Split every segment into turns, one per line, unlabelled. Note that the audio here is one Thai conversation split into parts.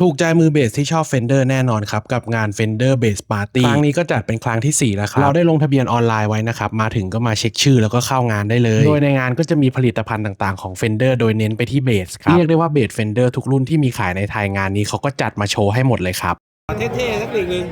ถูกใจมือเบสที่ชอบ Fender แน่นอนครับ กับงาน Fender Bass Party ครั้งนี้ก็จัดเป็นครั้งที่ 4 แล้วครับ เราได้ลงทะเบียนออนไลน์ไว้นะครับ มาถึงก็มาเช็คชื่อแล้วก็เข้างานได้เลย โดยในงานก็จะมีผลิตภัณฑ์ต่างๆของ Fender โดยเน้นไปที่เบสครับ เรียกได้ว่าเบส Fender ทุกรุ่นที่มีขายในไทยงานนี้เขาก็จัดมาโชว์ให้หมดเลยครับ
เท่ๆสักหนึ่งหนึ่ง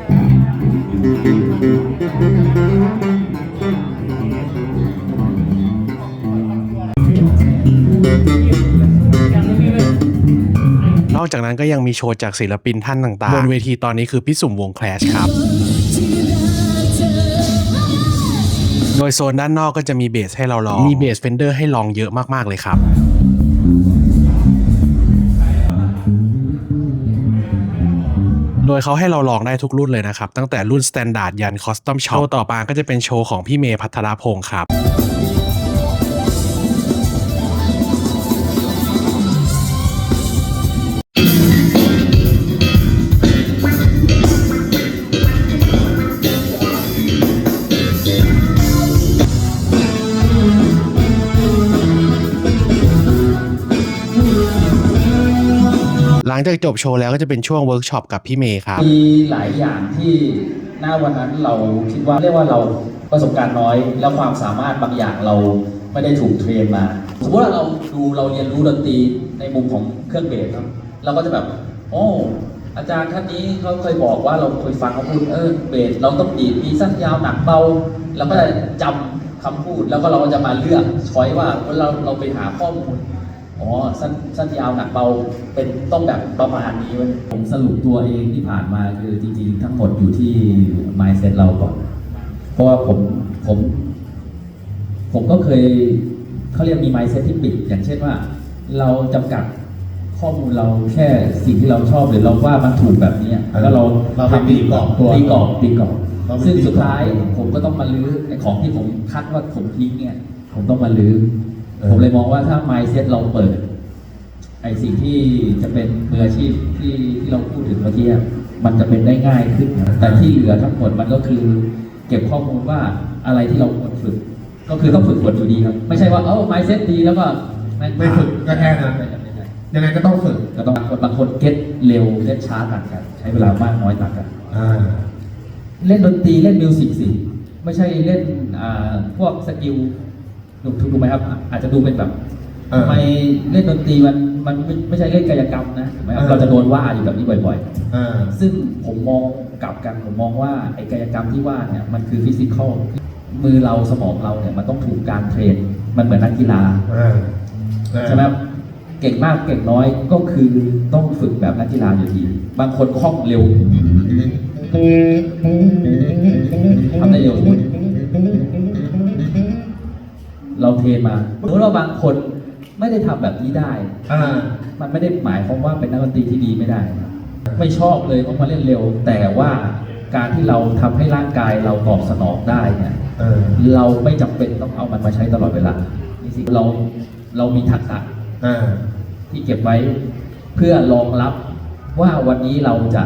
นอกจากนั้นก็ยังมีโชว์จากศิลปินท่านต่างๆ บนเวทีตอนนี้คือพี่สุ่มวงแคลชครับ โดยโซนด้านนอกก็จะมีเบสให้เราลอง มีเบสเฟนเดอร์ให้ลองเยอะมากๆเลยครับโดยเขาให้เราลองได้ทุกรุ่นเลยนะครับ ตั้งแต่รุ่นสแตนดาร์ดยันคอสตอมช็อปโชว์ต่อมาก็จะเป็นโชว์ของพี่เมย์พัทรพงศ์ครับ ลังจากจบโชว์แล้วก็จะเป็นช่วงเวิร์กช็อปกับพี่เมย์ครับ
มีหลายอย่างที่หน้าวันนั้นเราคิดว่าเรียกว่าเราประสบการณ์น้อย แล้วความสามารถบางอย่างเราไม่ได้ถูกเทรนมาสมมติว่าเราดูเราเรียนรู้ดนตรีในมุมของเครื่องเบสครับเราก็จะแบบโอ้อาจารย์ท่านนี้เขาเคยบอกว่าเราเคยฟังเขาพูดเออเบสเราต้องดีดมีสั้นยาวหนักเบาเราก็จะจำคำพูดแล้วก็เราก็จะมาเลือกช้อยว่าเราเราไปหาข้อมูล อ๋อสั้นสั้นยาวหนักเบาเป็นต้องแบบประมาณนี้เว้ยผมสรุปตัวเองที่ผ่านมาคือจริงๆ ทั้งหมดอยู่ที่ mindset เราก่อน เพราะว่าผมผม ผมก็เคยเขาเรียกมี mindset ที่ปิด อย่างเช่นว่า เราจำกัดข้อมูลเราแค่สิ่งที่เราชอบหรือเราว่ามันถูกแบบนี้แล้วเรา
เราไปตีกรอบตัว
ตีกรอบตีกรอบ
เราไป
ซึ่ง
ตีกรอบ
สุดท้ายผมก็ต้องมาลื้อไอ้ของที่ผมคัดว่าผมทิ้งเนี่ย ผมต้องมาลื้อ
เออ
ผมเลยมองว่าถ้า mindset เราเปิด ไอสิ่งที่จะเป็นมืออาชีพที่ที่เราพูดถึงเมื่อกี้อะมันจะเป็นได้ง่ายขึ้น แต่ที่เหลือทั้งหมดมันก็คือ เก็บข้อมูลว่าอะไรที่เราควรฝึก ก็คือต้องฝึกฝนอยู่ดีครับ ไม่ใช่ว่าเออ mindset ดีแล้วก็แง
ไม่ฝึกก็แค่นั้น
ไม่ใช่ไม่ใช่
ยังไงก็ต้องฝึก
ก็ต้องบางคนบางคนเก็ตเร็วเก็ตช้าต่างกัน ใช้เวลามากน้อยต่างกัน
อ่า
เล่นดนตรีเล่นมิวสิกสิไม่ใช่เล่นอ่าพวกสกิล ถูกถูกไหมครับ อาจจะดูเป็นแบบ
เออ
ทำไมเล่นดนตรีมันมันไม่ไม่ใช่เล่นกายกรรมนะถูกไหมครับ
เออ
เราจะโดนว่าอยู่แบบนี้บ่อย
อ่า
ๆซึ่งผมมองกลับกันผมมองว่าไอ้กายกรรมที่ว่าเนี่ยมันคือฟิสิกอลมือเราสมองเราเนี่ยมันต้องถูกการเทรนมันเหมือนนักกีฬา
อ่าอ่า
ใช่ไหมครับเก่งมากเก่งน้อยก็คือต้องฝึกแบบนักกีฬาอยู่ดี บางคนคล่องเร็วทำได้เร็ว เราเทรนมาสมมติว่าบางคนไม่ได้ทำแบบนี้ได้
อ่า
มันไม่ได้หมายความว่าเป็นนักดนตรีที่ดีไม่ได้นะไม่ชอบเลยว่ามาเล่นเร็ว แต่ว่าการที่เราทำให้ร่างกายเราตอบสนองได้เนี่ย
เออ
เราไม่จำเป็นต้องเอามันมาใช้ตลอดเวลานี่สิเราเรามีทักษะ
อ่า
ที่เก็บไว้เพื่อรองรับว่าวันนี้เราจะ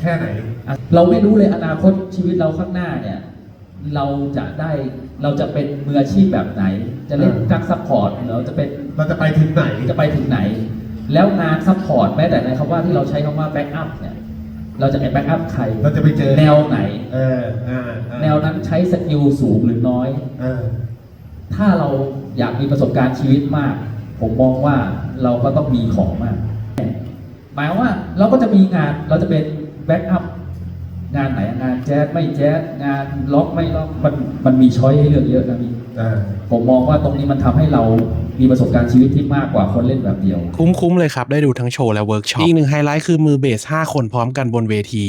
แค่ไหน
อะเราไม่รู้เลยอนาคตชีวิตเราข้างหน้าเนี่ย เราจะได้เราจะเป็นมืออาชีพแบบไหน จะเล่น
อ่า
กักซัพพอร์ตหรือเราจะเป็น
เราจะไปถึงไหน
จะไปถึงไหน แล้วงานซัพพอร์ตแม้แต่ในคำว่าที่เราใช้คำว่าแบ็กอัพเนี่ยเราจะแบ็กอัพใคร
เราจะไปเจอ
แนวไหน
เอออ่าอ่า
แนวนั้นใช้สกิลสูงหรือน้อย
เออ
ถ้าเราอยากมีประสบการณ์ชีวิตมาก ผมมองว่าเราก็ต้องมีของมากหมายความว่าเราก็จะมีงานเราจะเป็นแบ็กอัพ งานไหนงานแจ๊สไม่แจ๊สงานล็อกไม่ล็อกมันมันมีช้อยให้เลือกเยอะนะพี่
อ่า
ผมมองว่าตรงนี้มันทำให้เรามีประสบการณ์ชีวิตที่มากกว่าคนเล่นแบบเดียว
คุ้มๆเลยครับ ได้ดูทั้งโชว์และเวิร์กช็อป อีกหนึ่งไฮไลท์คือมือเบส 5 คนพร้อมกันบนเวที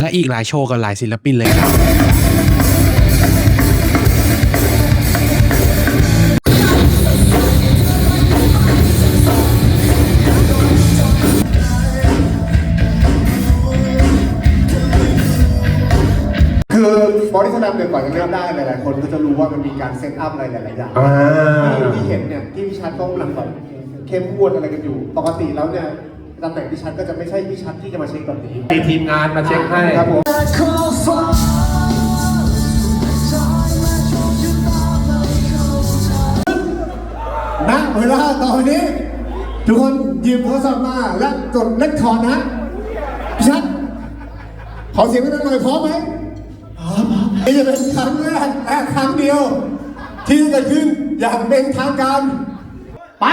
และอีกหลายโชว์กับหลายศิลปินเลยครับ
บอดี้สนามเนี่ก่อนจะเริ่มได้หลายๆคนก็จะรู้ว่ามันมีการเซตอัพอะไรหลายๆอย่างที่เห็นเนี่ยที่พี่ชัดเขากำลังแบบเข้มงวดอะไรกันอยู่ ปกติแล้วเนี่ยตำแหน่งพี่ชัดก็จะไม่ใช่พี่ชัดที่จะมาเช็คแบบนี้
มีทีมงานมาเช็คให้
ครับผม ณเวลาตอนนี้ ทุกคนหยิบโทรศัพท์มาและกดเล็กคอนนะพี่ชัดขอเสียงให้ดัหน่อยพร้อมไหม นี่จะเป็นครั้งแรกและครั้งเดียว ที่จะเกิดขึ้นอย่างเป็นทางการ ไป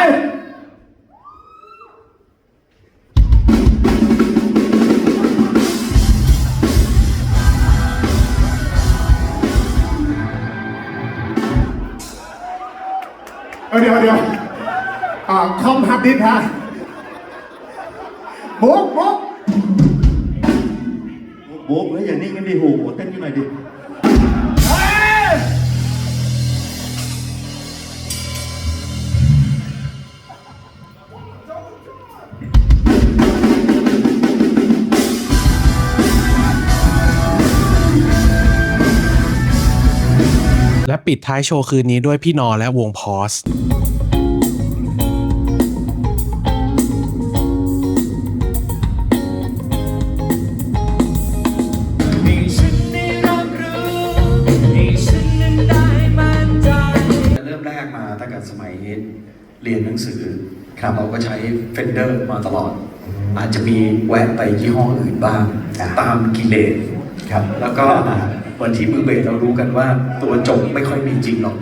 เออเดี๋ยวเดี๋ยวอ่าคอมฮัดดิสฮะบุ๊กบุ๊ก
โบกแล้วอย่างนี้กันดิโหเต้นกันหน่อยดิ
ปิดท้ายโชว์คืนนี้ด้วยพี่นอและวงพอส
ให้ฉันได้รับรู้ให้ฉันนั้นได้มั่นใจ
เริ่มแรกมาตั้งแต่สมัยเรียนหนังสือครับเราก็ใช้ Fender มาตลอด อาจจะมีแวะไปยี่ห้ออื่นบ้าง ตามกิเลสครับ แล้วก็ เหมือนที่มือเบสเรารู้กันว่าตัวจบไม่ค่อยมีจริงหรอก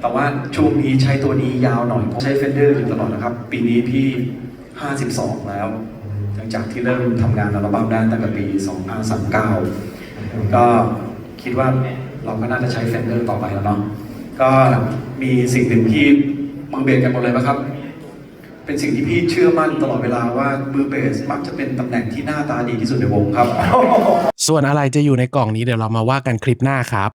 แต่ว่าช่วงนี้ใช้ตัวนี้ยาวหน่อยผมใช้ Fender อยู่ตลอดนะครับ ปีนี้พี่ 52 แล้ว หลังจากที่เริ่มทำงานอัลบั้มได้ตั้งแต่ปี 2539 ก็คิดว่าเราก็น่าจะใช้ Fender ต่อไปแล้วเนาะก็มีสิ่งหนึ่งที่มือเบสกันหมดเลยปะครับ เป็นสิ่งที่พี่เชื่อมั่นตลอดเวลาว่ามือเบสมักจะเป็นตำแหน่งที่หน้าตาดีที่สุดในวงครับ
ส่วนอะไรจะอยู่ในกล่องนี้เดี๋ยวเรามาว่ากันคลิปหน้าครับ